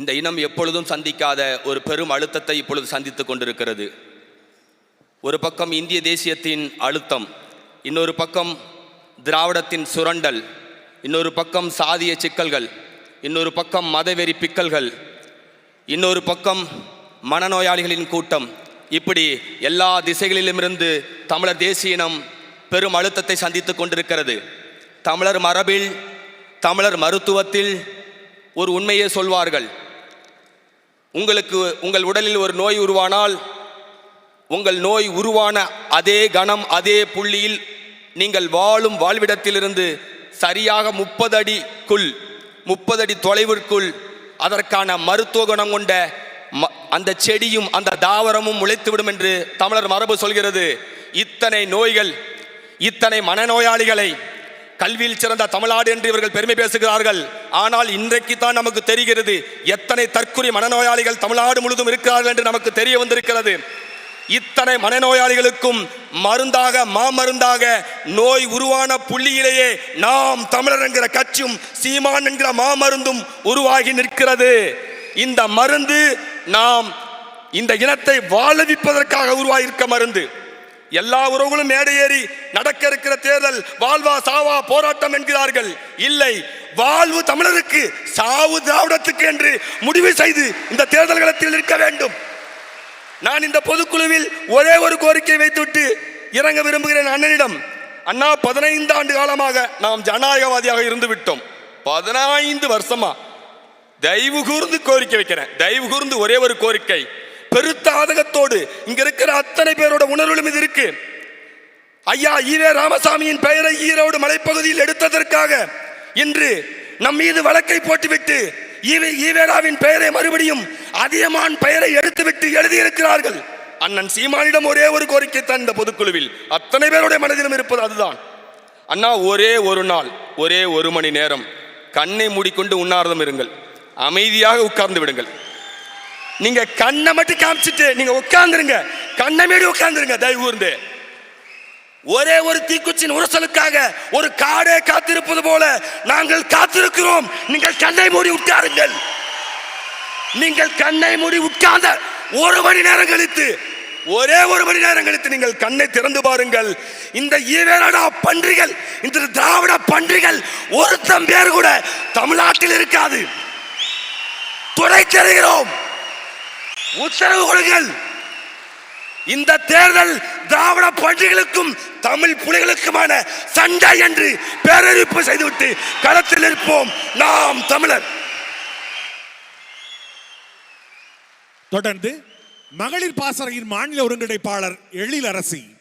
இந்த இனம் எப்பொழுதும் சந்திக்காத ஒரு பெரும் அழுத்தத்தை இப்பொழுது சந்தித்துக் கொண்டிருக்கிறது. ஒரு பக்கம் இந்திய தேசியத்தின் அழுத்தம் இன்னொரு பக்கம் திராவிடத்தின் சுரண்டல் இன்னொரு பக்கம் சாதிய சிக்கல்கள் இன்னொரு பக்கம் மதவெறி பிக்கல்கள் இன்னொரு பக்கம் மனநோயாளிகளின் கூட்டம். இப்படி எல்லா திசைகளிலுமிருந்து தமிழர் தேசிய இனம் பெரும் அழுத்தத்தை சந்தித்துக் கொண்டிருக்கிறது. தமிழர் மரபில் தமிழர் மருத்துவத்தில் ஒரு உண்மையை சொல்வார்கள். உங்களுக்கு உங்கள் உடலில் ஒரு நோய் உருவானால் உங்கள் நோய் உருவான அதே கணம் அதே புள்ளியில் நீங்கள் வாழும் வாழ்விடத்திலிருந்து சரியாக முப்பது அடிக்குள் முப்பது அடி தொலைவிற்குள் அதற்கான மருத்துவ குணம் கொண்ட ம- அந்த செடியும் அந்த தாவரமும் முளைத்துவிடும் என்று தமிழர் மரபு சொல்கிறது. இத்தனை நோய்கள் இத்தனை மனநோயாளிகளை கல்வியில் சிறந்த தமிழ்நாடு என்று இவர்கள் பெருமை பேசுகிறார்கள். ஆனால் இன்றைக்கு தான் நமக்கு தெரிகிறது எத்தனை தற்கொலை மனநோயாளிகள் தமிழ்நாடு முழுதும் இருக்கிறார்கள் என்று நமக்கு தெரிய வந்திருக்கிறது. இத்தனை மனநோயாளிகளுக்கும் மருந்தாக மாமருந்தாக நோய் உருவான புள்ளியிலேயே நாம் தமிழர் என்கிற கட்சியும் சீமான் என்கிற மாமருந்தும் உருவாகி நிற்கிறது. இந்த மருந்து நாம் இந்த இனத்தை வாழவிப்பதற்காக உருவாகியிருக்க மருந்து. எல்லா உறவுகளும் மேடையேறி நடக்க இருக்கிற தேர்தல் வாழ்வா சாவா போராட்டம் என்கிறார்கள். இல்லை வாழ்வு தமிழருக்கு சாவு திராவிடத்துக்கு என்று முடிவு செய்து இந்த தேர்தல் களத்தில் இருக்க வேண்டும். நான் இந்த பொதுக்குழுவில் ஒரே ஒரு கோரிக்கை வைத்துவிட்டு இறங்க விரும்புகிறேன் அண்ணனிடம். அண்ணா பதினைந்து ஆண்டு காலமாக நாம் ஜனநாயகவாதியாக இருந்து விட்டோம் பதினைந்து வருஷமா. தயவு கூர்ந்து கோரிக்கை வைக்கிறேன். தயவு கூர்ந்து ஒரே ஒரு கோரிக்கை. பெருத்த ஆதகத்தோடு இங்க இருக்கிற அத்தனை பேரோட உணர்வுகளும் இது இருக்கு. ஐயா ஈவே ராமசாமியின் பெயரை ஈரோடு மலைப்பகுதியில் எடுத்ததற்காக இன்று நம் மீது வழக்கை போட்டுவிட்டு ஈவே ஈவேராவின் பெயரை மறுபடியும் அதியமான் பெயரை எடுத்துவிட்டு எழுதியிருக்கிறார்கள். அண்ணன் சீமானிடம் ஒரே ஒரு கோரிக்கை தான் இந்த பொதுக்குழுவில். அத்தனை பேருடைய மனதிலும் இருப்பது அதுதான். அண்ணா ஒரே ஒரு நாள் ஒரே ஒரு மணி நேரம். கண்ணை மூடிக்கொண்டு உண்ணார்தம் இருங்கள் அமைதியாக உட்கார்ந்து விடுங்கள். நீங்க கண்ணை மட்டும் காமிச்சிட்டு நீங்க உட்கார்ந்துருங்க. கண்ணை மீறி உட்கார்ந்துருங்க தயவு கூர்ந்து. ஒரே ஒரு தீக்குச்சின் உரசலுக்காக ஒரு காடே காத்திருப்பது போல நாங்கள் காத்திருக்கிறோம். நீங்கள் கண்ணை மூடி உட்காருங்கள். நீங்கள் கண்ணை மூடி உட்கார்ந்த ஒரு மணி நேரம் கழித்து ஒரே ஒரு மணி நேரம் கழித்து நீங்கள் கண்ணை திறந்து பாருங்கள். இந்த ஈவேரடா பன்றிகள் இந்த திராவிட பன்றிகள் ஒருத்தம் பேர் கூட தமிழ்நாட்டில் இருக்காது. துணை தருகிறோம் உத்தரவு கொடுங்கள். இந்த தேர்தல் திராவிட பன்றிகளுக்கும் தமிழ் புலிகளுக்குமான சண்டை என்று பேரறிவிப்பு செய்துவிட்டு களத்தில் இருப்போம் நாம் தமிழர். தொடர்ந்து மகளிர் பாசறையின் மாநில ஒருங்கிணைப்பாளர் எழிலரசி. அரசி